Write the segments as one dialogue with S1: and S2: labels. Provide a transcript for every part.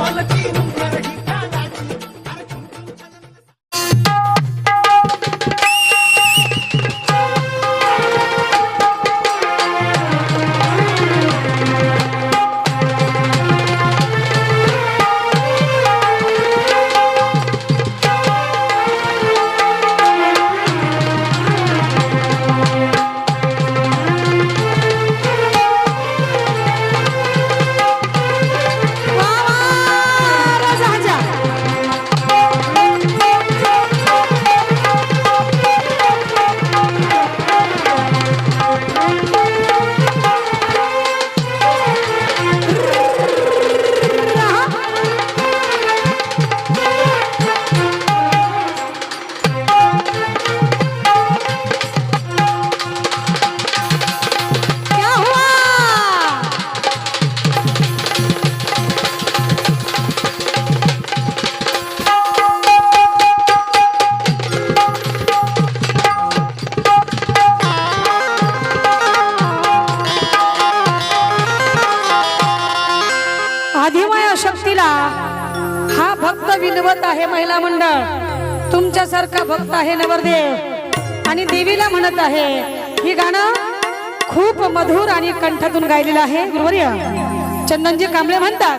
S1: All the महिला हा भक्त विनवत आहे महिला मंडळ. तुमच्यासारखा भक्त आहे नवरदेव. आणि देवीला म्हणत आहे ही गाणं खूप मधुर आणि कंठातून गायलेलं आहे. गुरुवर्य चंदनजी कांबळे म्हणतात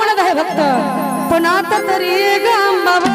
S1: ಮನವೆ ಭಕ್ತ ಪನತ ತರೀ ಗಂಭವಾ